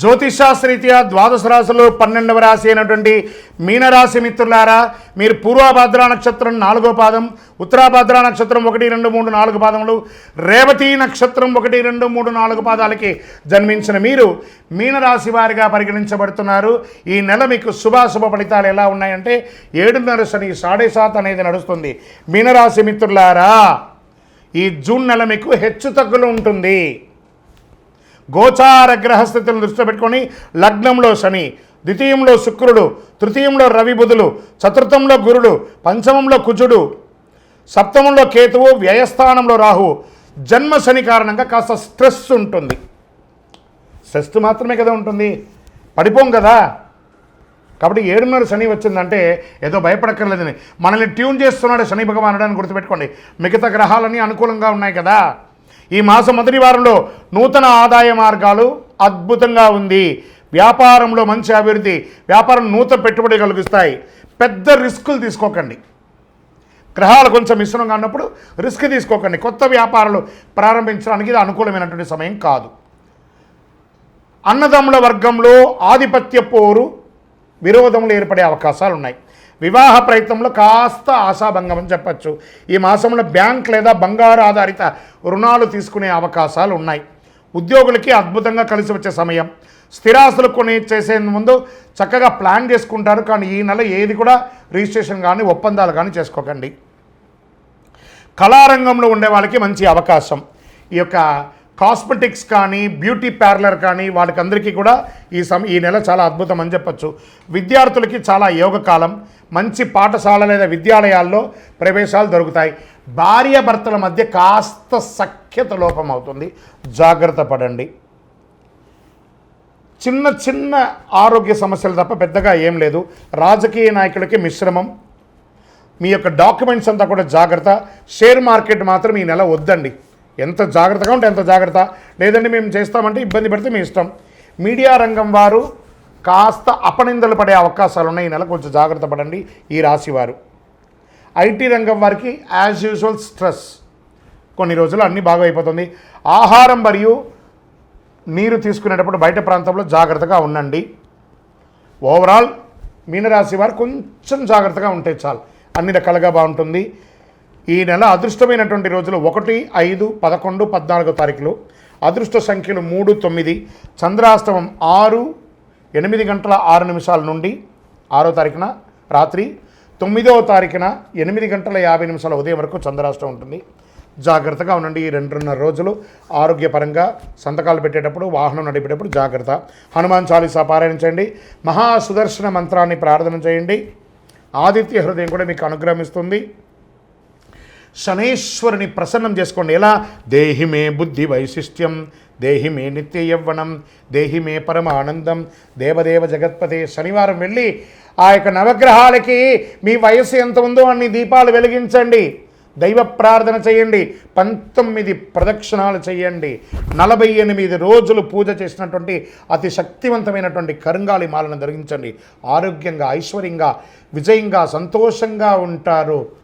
జ్యోతిషాస్త్రీత్యా ద్వాదశ రాశులు పన్నెండవ రాశి అయినటువంటి మీనరాశి మిత్రులారా మీరు పూర్వభద్ర నక్షత్రం నాలుగో పాదం ఉత్తరాభద్ర నక్షత్రం ఒకటి రెండు మూడు నాలుగు పాదములు రేవతి నక్షత్రం ఒకటి రెండు మూడు నాలుగు పాదాలకి జన్మించిన మీరు మీనరాశి వారిగా పరిగణించబడుతున్నారు. ఈ నెల మీకు శుభాశుభ ఫలితాలు ఎలా ఉన్నాయంటే ఏడున్నర శని సాడే సాత్ అనేది నడుస్తుంది. మీనరాశి మిత్రులారా ఈ జూన్ నెల మీకు హెచ్చు తగ్గులు ఉంటుంది. గోచార గ్రహస్థితులను దృష్టిలో పెట్టుకొని లగ్నంలో శని ద్వితీయంలో శుక్రుడు తృతీయంలో రవి బుధులు చతుర్థంలో గురుడు పంచమంలో కుజుడు సప్తమంలో కేతువు వ్యయస్థానంలో రాహు. జన్మ శని కారణంగా కాస్త స్ట్రెస్ ఉంటుంది. స్ట్రెస్ మాత్రమే కదా ఉంటుంది. పడిపోం కదా. కాబట్టి ఏడున్నర శని వచ్చిందంటే ఏదో భయపడక్కర్లేదని. మనల్ని ట్యూన్ చేస్తున్నాడు శని భగవానుడు అని గుర్తుపెట్టుకోండి. మిగతా గ్రహాలన్నీ అనుకూలంగా ఉన్నాయి కదా. ఈ మాసం మొదటి వారంలో నూతన ఆదాయ మార్గాలు అద్భుతంగా ఉంది. వ్యాపారంలో మంచి అభివృద్ధి వ్యాపారం నూతన పెట్టుబడి కలిగిస్తాయి. పెద్ద రిస్కులు తీసుకోకండి. గ్రహాలు కొంచెం మిశ్రమంగా ఉన్నప్పుడు రిస్క్ తీసుకోకండి. కొత్త వ్యాపారాలు ప్రారంభించడానికి ఇది అనుకూలమైనటువంటి సమయం కాదు. అన్నదమ్ముల వర్గంలో ఆధిపత్య పోరు విరోధములు ఏర్పడే అవకాశాలు ఉన్నాయి వివాహ ప్రయత్నంలో కాస్త ఆశాభంగం అని చెప్పచ్చు. ఈ మాసంలో బ్యాంక్ లేదా బంగారు ఆధారిత రుణాలు తీసుకునే అవకాశాలు ఉన్నాయి. ఉద్యోగులకి అద్భుతంగా కలిసి వచ్చే సమయం. స్థిరాస్తులు కొని చేసే ముందు చక్కగా ప్లాన్ చేసుకుంటారు. కానీ ఈ నెల ఏది కూడా రిజిస్ట్రేషన్ కానీ ఒప్పందాలు కానీ చేసుకోకండి. కళారంగంలో ఉండే వాళ్ళకి మంచి అవకాశం. ఈ యొక్క కాస్మెటిక్స్ కానీ బ్యూటీ పార్లర్ కానీ వాళ్ళకందరికీ కూడా ఈ సమ ఈ నెల చాలా అద్భుతం అని చెప్పచ్చు. విద్యార్థులకి చాలా యోగకాలం. మంచి పాఠశాల లేదా విద్యాలయాల్లో ప్రవేశాలు దొరుకుతాయి. భార్యాభర్తల మధ్య కాస్త సఖ్యత లోపం అవుతుంది. జాగ్రత్త పడండి. చిన్న చిన్న ఆరోగ్య సమస్యలు తప్ప పెద్దగా ఏం లేదు. రాజకీయ నాయకులకి మిశ్రమం. మీ యొక్క డాక్యుమెంట్స్ అంతా కూడా జాగ్రత్త. షేర్ మార్కెట్ మాత్రం ఈ నెల వద్దండి. ఎంత జాగ్రత్తగా ఉంటే ఎంత జాగ్రత్త. లేదంటే మేము చేస్తామంటే ఇబ్బంది పడితే మీ ఇష్టం. మీడియా రంగం వారు కాస్త అపనిందలు పడే అవకాశాలు ఉన్నాయి ఈ నెల. కొంచెం జాగ్రత్త పడండి ఈ రాశి వారు. ఐటీ రంగం వారికి యాజ్ యూజువల్ స్ట్రెస్ కొన్ని రోజులు అన్నీ బాగా అయిపోతుంది. ఆహారం మరియు నీరు తీసుకునేటప్పుడు బయట ప్రాంతంలో జాగ్రత్తగా ఉండండి. ఓవరాల్ మీనరాశి వారు కొంచెం జాగ్రత్తగా ఉంటే చాలు. అన్ని రకాలుగా బాగుంటుంది. ఈ నెల అదృష్టమైనటువంటి రోజులు ఒకటి ఐదు పదకొండు పద్నాలుగో తారీఖులు. అదృష్ట సంఖ్యలు మూడు తొమ్మిది. చంద్రాష్టమం ఆరు ఎనిమిది గంటల ఆరు నిమిషాల నుండి ఆరో తారీఖున రాత్రి తొమ్మిదవ తారీఖున ఎనిమిది గంటల యాభై నిమిషాల ఉదయం వరకు చంద్రాష్టం ఉంటుంది. జాగ్రత్తగా ఉండండి ఈ రెండున్నర రోజులు. ఆరోగ్యపరంగా సంతకాలు పెట్టేటప్పుడు వాహనం నడిపేటప్పుడు జాగ్రత్త. హనుమాన్ చాలీసా పారాయణ మహా సుదర్శన మంత్రాన్ని ప్రార్థన చేయండి. ఆదిత్య హృదయం కూడా మీకు అనుగ్రహిస్తుంది శనేశ్వరుని ప్రసన్నం చేసుకోండి. ఎలా? దేహిమే బుద్ధి వైశిష్ట్యం దేహిమే నిత్య యవ్వనం దేహిమే పరమ ఆనందం దేవదేవ జగత్పతి. శనివారం వెళ్ళి ఆ యొక్క నవగ్రహాలకి మీ వయసు ఎంత ఉందో అన్ని దీపాలు వెలిగించండి. దైవ ప్రార్థన చేయండి. పంతొమ్మిది ప్రదక్షిణాలు చేయండి. నలభై ఎనిమిది రోజులు పూజ చేసినటువంటి అతి శక్తివంతమైనటువంటి కరుంగాలి మాలను ధరించండి. ఆరోగ్యంగా ఐశ్వర్యంగా విజయంగా సంతోషంగా ఉంటారు.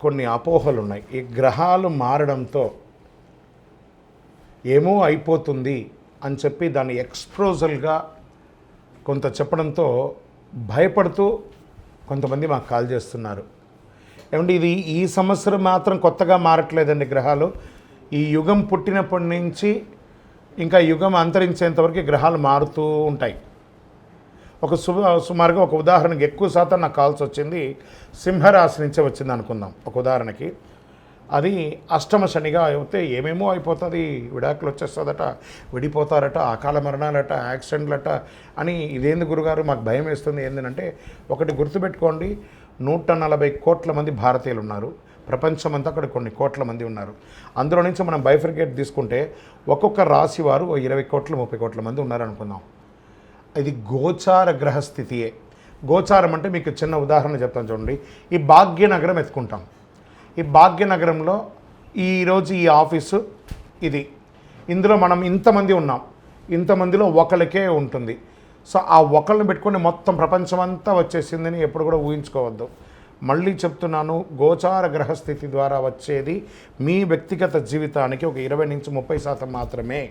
కొన్ని అపోహలు ఉన్నాయి ఈ గ్రహాలు మారడంతో ఏమో అయిపోతుంది అని చెప్పి దాన్ని ఎక్స్ప్రోజల్గా కొంత చెప్పడంతో భయపడుతూ కొంతమంది మాకు కాల్ చేస్తున్నారు. ఏమంటే ఇది ఈ సంవత్సరం మాత్రం కొత్తగా మారట్లేదండి గ్రహాలు. ఈ యుగం పుట్టినప్పటి నుంచి ఇంకా యుగం అంతరించేంతవరకు గ్రహాలు మారుతూ ఉంటాయి. ఒక సు సుమారుగా ఒక ఉదాహరణకి ఎక్కువ శాతం నాకు కాల్స్ వచ్చింది సింహరాశి నుంచే వచ్చింది అనుకుందాం. ఒక ఉదాహరణకి అది అష్టమ శనిగా అయితే ఏమేమో అయిపోతుంది విడాకులు వచ్చేస్తుందట విడిపోతారట అకాల మరణాలట యాక్సిడెంట్లట అని ఇదేంది గురుగారు మాకు భయం వేస్తుంది. ఏంటంటే ఒకటి గుర్తుపెట్టుకోండి నూట నలభై కోట్ల మంది భారతీయులు ఉన్నారు. ప్రపంచమంతా అక్కడ కొన్ని కోట్ల మంది ఉన్నారు. అందులో నుంచి మనం బైఫర్గేట్ తీసుకుంటే ఒక్కొక్క రాశి వారు ఇరవై కోట్ల ముప్పై కోట్ల మంది ఉన్నారనుకుందాం. ఇది గోచార గ్రహస్థితియే. గోచారం అంటే మీకు చిన్న ఉదాహరణ చెప్తాను చూడండి. ఈ భాగ్యనగరం ఎత్తుకుంటాం. ఈ భాగ్యనగరంలో ఈరోజు ఈ ఆఫీసు ఇది. ఇందులో మనం ఇంతమంది ఉన్నాం. ఇంతమందిలో ఒకరికే ఉంటుంది. సో ఆ ఒకళ్ళని పెట్టుకొని మొత్తం ప్రపంచమంతా వచ్చేసిందని ఎప్పుడు కూడా ఊహించుకోవద్దు. మళ్ళీ చెప్తున్నాను గోచార గ్రహస్థితి ద్వారా వచ్చేది మీ వ్యక్తిగత జీవితానికి ఒక ఇరవై నుంచి ముప్పై శాతం మాత్రమే.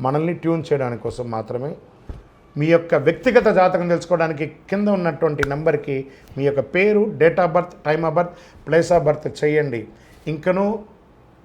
మనల్ని ట్యూన్ చేయడానికి కోసం మాత్రమే మీ యొక్క వ్యక్తిగత జాతకం తెలుసుకోవడానికి కింద ఉన్నటువంటి నెంబర్కి మీ యొక్క పేరు date of birth time of birth place of birth చేయండి. ఇంకను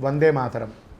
వందే మాతరం.